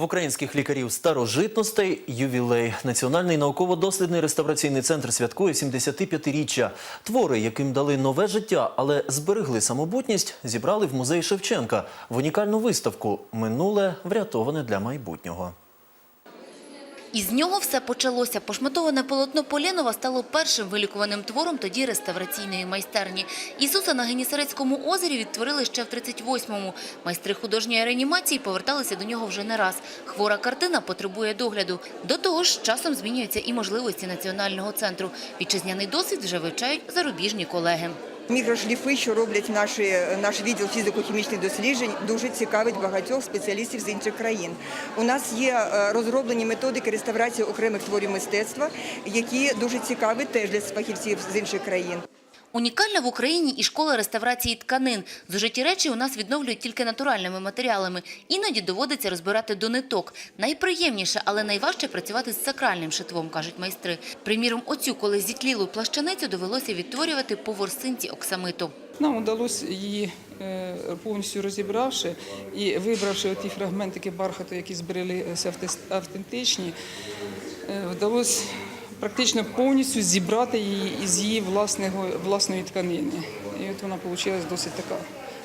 В українських лікарів старожитностей ювілей. Національний науково-дослідний реставраційний центр святкує 75-річчя. Твори, яким дали нове життя, але зберегли самобутність, зібрали в музей Шевченка в унікальну виставку Минуле врятоване для майбутнього. Із нього все почалося. Пошматоване полотно Полєнова стало першим вилікуваним твором тоді реставраційної майстерні. Ісуса на Генісарецькому озері відтворили ще в 38-му. Майстри художньої реанімації поверталися до нього вже не раз. Хвора картина потребує догляду. До того ж, часом змінюються і можливості національного центру. Вітчизняний досвід вже вивчають зарубіжні колеги. Мікрошліфи, що роблять наші, наш відділ фізико-хімічних досліджень, дуже цікавить багатьох спеціалістів з інших країн. У нас є е, розроблені методики реставрації окремих творів мистецтва, які дуже цікаві теж для фахівців з інших країн. Унікальна в Україні і школа реставрації тканин. Зужиті речі у нас відновлюють тільки натуральними матеріалами. Іноді доводиться розбирати до ниток. Найприємніше, але найважче працювати з сакральним шитвом, кажуть майстри. Приміром, оцю, коли зітлілу плащаницю довелося відтворювати по ворсинці оксамиту. Нам вдалося її е, повністю розібравши і вибравши ті фрагментики бархату, які збереглися авте- автентичні, е, вдалося практично повністю зібрати її із її власного, власної тканини. І от вона вийшла досить така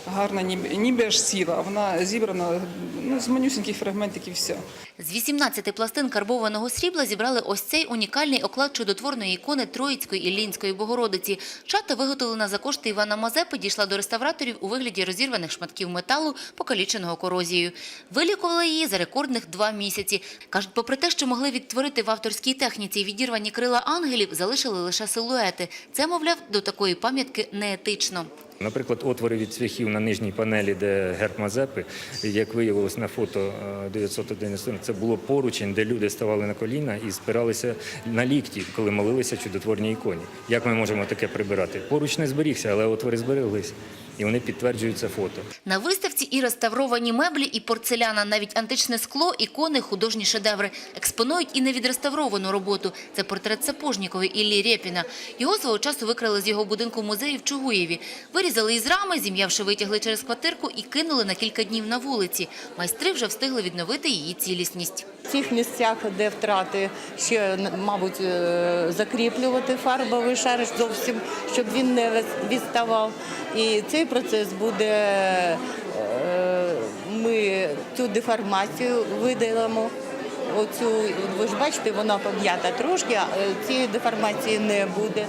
гарна, ніби, аж ціла, вона зібрана ну, з манюсіньких фрагментиків вся. З 18 пластин карбованого срібла зібрали ось цей унікальний оклад чудотворної ікони Троїцької Іллінської Богородиці. Шата, виготовлена за кошти Івана Мазепи, дійшла до реставраторів у вигляді розірваних шматків металу, покаліченого корозією. Вилікували її за рекордних два місяці. Кажуть, попри те, що могли відтворити в авторській техніці відірвані крила ангелів, залишили лише силуети. Це, мовляв, до такої пам'ятки неетично. Наприклад, отвори від цвяхів на нижній панелі, де герб Мазепи, як виявилось на фото е, 911, це було поручень, де люди ставали на коліна і спиралися на лікті, коли молилися чудотворній іконі. Як ми можемо таке прибирати? Поруч не зберігся, але отвори збереглись. І вони підтверджують це фото. На виставці і реставровані меблі, і порцеляна, навіть античне скло, ікони, художні шедеври. Експонують і невідреставровану роботу. Це портрет Сапожнікової Іллі Рєпіна. Його свого часу викрали з його будинку музею в Чугуєві. Вирізали із рами, зім'явши витягли через квартирку і кинули на кілька днів на вулиці. Майстри вже встигли відновити її цілісність. В цих місцях, де втрати, ще, мабуть, е, закріплювати фарбовий шар зовсім, щоб він не відставав. І цей процес буде, е, ми цю деформацію видалимо. Оцю, ви ж бачите, вона пом'ята трошки, а е, цієї деформації не буде.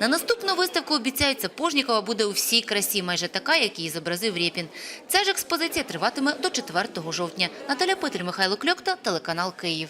На наступну виставку обіцяють Сапожнікова буде у всій красі, майже така, як її зобразив Рєпін. Ця ж експозиція триватиме до 4 жовтня. Наталя Петрі, Михайло Кльокта, телеканал Київ.